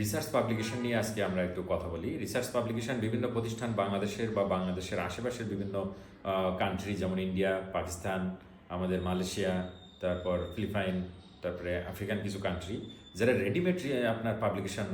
Research publication নিয়ে আজকে আমরা একটু কথা বলি। রিসার্চ পাবলিকেশন বিভিন্ন প্রতিষ্ঠান বাংলাদেশের বা বাংলাদেশের আশেপাশের বিভিন্ন কান্ট্রি যেমন ইন্ডিয়া পাকিস্তান আমাদের মালয়েশিয়া, তারপর ফিলিপাইন তারপরে আফ্রিকান কিছু কান্ট্রি যারা রেডিমেড আপনার পাবলিকেশন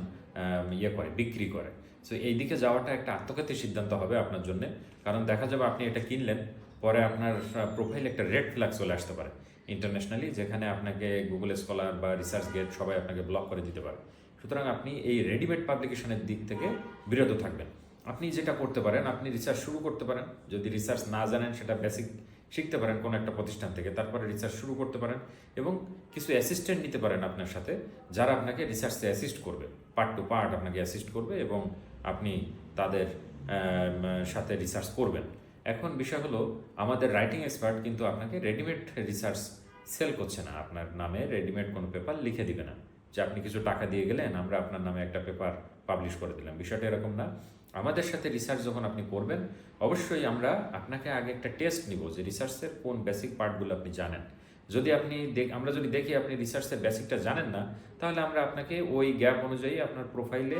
ইয়ে করে, বিক্রি করে। সো এই দিকে যাওয়াটা একটা আত্মঘাতী সিদ্ধান্ত হবে আপনার জন্য। কারণ দেখা যাবে আপনি এটা কিনলেন, পরে আপনার প্রোফাইল একটা রেড ফ্ল্যাগ চলে আসতে পারে। ইন্টারন্যাশনালি যেখানে আপনাকে গুগল স্কলার বা রিসার্চ গেট সবাই আপনাকে ব্লক করে দিতে পারে। সুতরাং আপনি এই রেডিমেড পাবলিকেশনের দিক থেকে বিরত থাকবেন। আপনি যেটা করতে পারেন, আপনি রিসার্চ শুরু করতে পারেন। যদি রিসার্চ না জানেন, সেটা বেসিক শিখতে পারেন কোনো একটা প্রতিষ্ঠান থেকে। তারপরে রিসার্চ শুরু করতে পারেন এবং কিছু অ্যাসিস্ট্যান্ট নিতে পারেন আপনার সাথে, যারা আপনাকে রিসার্চে অ্যাসিস্ট করবে। পার্ট টু পার্ট আপনাকে অ্যাসিস্ট করবে এবং আপনি তাদের সাথে রিসার্চ করবেন। এখন বিষয় হলো, আমাদের রাইটিং এক্সপার্ট কিন্তু আপনাকে রেডিমেড রিসার্চ সেল করছে না। আপনার নামে রেডিমেড কোনো পেপার লিখে দিবে না। যে আপনি কিছু টাকা দিয়ে গেলেন, আমরা আপনার নামে একটা পেপার পাবলিশ করে দিলাম। বিষয়টা এরকম না। আমাদের সাথে রিসার্চ যখন আপনি করবেন, অবশ্যই আমরা আপনাকে আগে একটা টেস্ট নিব যে রিসার্চের কোন বেসিক পার্টগুলো আপনি জানেন। যদি আপনি আমরা যদি দেখি আপনি রিসার্চের বেসিকটা জানেন না, তাহলে আমরা আপনাকে ওই গ্যাপ অনুযায়ী আপনার প্রোফাইলে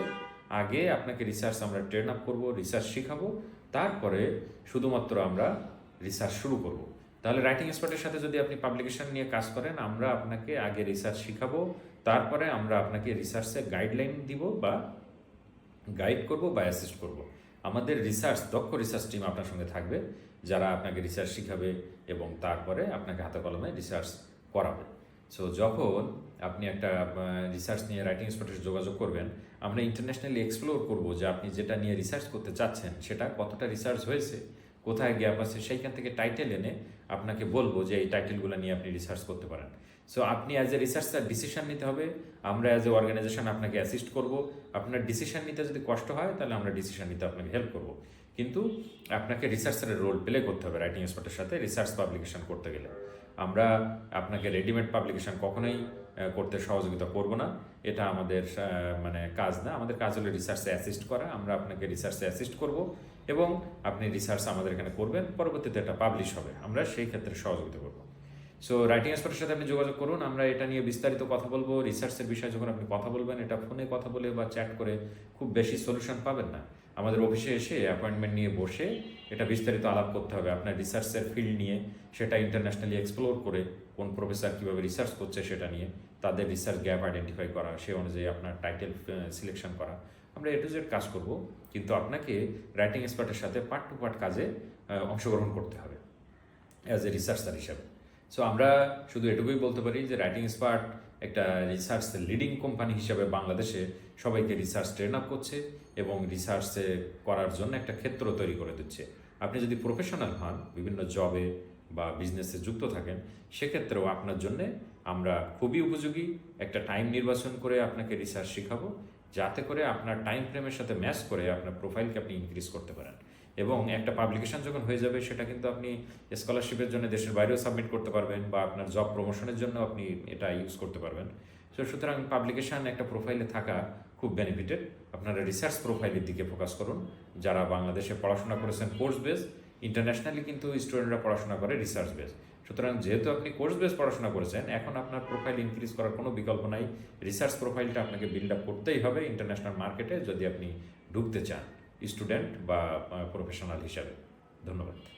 আগে আপনাকে রিসার্চ আমরা ট্রেন আপ করব রিসার্চ শিখাবো। তারপরে শুধুমাত্র আমরা রিসার্চ শুরু করব। তাহলে রাইটিং এক্সপার্টের সাথে যদি আপনি পাবলিকেশন নিয়ে কাজ করেন, আমরা আপনাকে আগে রিসার্চ শিখাবো, তারপরে আমরা আপনাকে রিসার্চের গাইডলাইন দিব বা গাইড করব বা অ্যাসিস্ট করব। আমাদের রিসার্চ দক্ষ রিসার্চ টিম আপনার সঙ্গে থাকবে, যারা আপনাকে রিসার্চ শিখাবে এবং তারপরে আপনাকে হাতে কলমে রিসার্চ করাবে। সো যখন আপনি একটা রিসার্চ নিয়ে রাইটিং এক্সপার্টের যোগাযোগ করবেন, আমরা ইন্টারন্যাশনালি এক্সপ্লোর করব যে আপনি যেটা নিয়ে রিসার্চ করতে চাচ্ছেন, সেটা কতটা রিসার্চ হয়েছে। কোথায় গ্যাপ আছে সেইখান থেকে টাইটেল এনে আপনাকে বলব যে এই টাইটেলগুলো নিয়ে আপনি রিসার্চ করতে পারেন। সো আপনি অ্যাজ এ রিসার্চার ডিসিশন নিতে হবে। আমরা অ্যাজ এ অর্গানাইজেশন আপনাকে অ্যাসিস্ট করব। আপনার ডিসিশন নিতে যদি কষ্ট হয়, তাহলে আমরা ডিসিশন নিতে আপনাকে হেল্প করব। কিন্তু আপনাকে রিসার্চারের রোল প্লে করতে হবে রাইটিং এক্সপার্টের সাথে রিসার্চ পাবলিকেশন করতে গেলে। আমরা আপনাকে রেডিমেড পাবলিকেশন কখনোই করতে সহযোগিতা করব না। এটা আমাদের মানে কাজ না। আমাদের কাজ হলো রিসার্চে অ্যাসিস্ট করা। আমরা আপনাকে রিসার্চে অ্যাসিস্ট করব এবং আপনি রিসার্চ আমাদের এখানে করবেন। পরবর্তীতে এটা পাবলিশ হবে। আমরা সেই ক্ষেত্রে সহযোগিতা করব। সো রাইটিং এক্সপার্টের সাথে আপনি যোগাযোগ করুন। আমরা এটা নিয়ে বিস্তারিত কথা বলব। রিসার্চের বিষয়ে যখন আপনি কথা বলবেন, এটা ফোনে কথা বলে বা চ্যাট করে খুব বেশি সলিউশন পাবেন না। আমাদের অফিসে এসে অ্যাপয়েন্টমেন্ট নিয়ে বসে এটা বিস্তারিত আলাপ করতে হবে। আপনার রিসার্চের ফিল্ড নিয়ে সেটা ইন্টারন্যাশনালি এক্সপ্লোর করে কোন প্রফেসর কীভাবে রিসার্চ করছে সেটা নিয়ে তাদের রিসার্চ গ্যাপ আইডেন্টিফাই করা, সে অনুযায়ী আপনার টাইটেল সিলেকশন করা। আমরা এ টু জেড কাজ করব, কিন্তু আপনাকে রাইটিং এক্সপার্টের সাথে পার্ট টু পার্ট কাজে অংশগ্রহণ করতে হবে অ্যাজ এ রিসার্চার হিসাবে। সো আমরা শুধু এটুকুই বলতে পারি যে রাইটিং স্পার্ট একটা রিসার্চ লিডিং কোম্পানি হিসাবে বাংলাদেশে সবাইকে রিসার্চ ট্রেন আপ করছে এবং রিসার্চে করার জন্য একটা ক্ষেত্র তৈরি করে দিচ্ছে। আপনি যদি প্রফেশনাল হন, বিভিন্ন জবে বা বিজনেসে যুক্ত থাকেন, সেক্ষেত্রেও আপনার জন্য আমরা খুবই উপযোগী একটা টাইম নির্বাচন করে আপনাকে রিসার্চ শেখাবো, যাতে করে আপনার টাইম ফ্রেমের সাথে ম্যাচ করে আপনার প্রোফাইলকে আপনি ইনক্রিজ করতে পারেন। এবং একটা পাবলিকেশন যখন হয়ে যাবে, সেটা কিন্তু আপনি স্কলারশিপের জন্য দেশের বাইরেও সাবমিট করতে পারবেন বা আপনার জব প্রমোশনের জন্য আপনি এটা ইউজ করতে পারবেন। সো সুতরাং পাবলিকেশন একটা প্রোফাইলে থাকা খুব বেনিফিটেড আপনারা রিসার্চ প্রোফাইলের দিকে ফোকাস করুন। যারা বাংলাদেশে পড়াশোনা করেছেন কোর্স বেস ইন্টারন্যাশনালি কিন্তু স্টুডেন্টরা পড়াশোনা করে রিসার্চ বেস সুতরাং যেহেতু আপনি কোর্স বেস পড়াশোনা করেছেন, এখন আপনার প্রোফাইল ইনক্রিজ করার কোনো বিকল্প নাই। রিসার্চ প্রোফাইলটা আপনাকে বিল্ড আপ করতেই হবে ইন্টারন্যাশনাল মার্কেটে যদি আপনি ঢুকতে চান। স্টুডেন্ট বা প্রফেশনাল হিসাবে। ধন্যবাদ।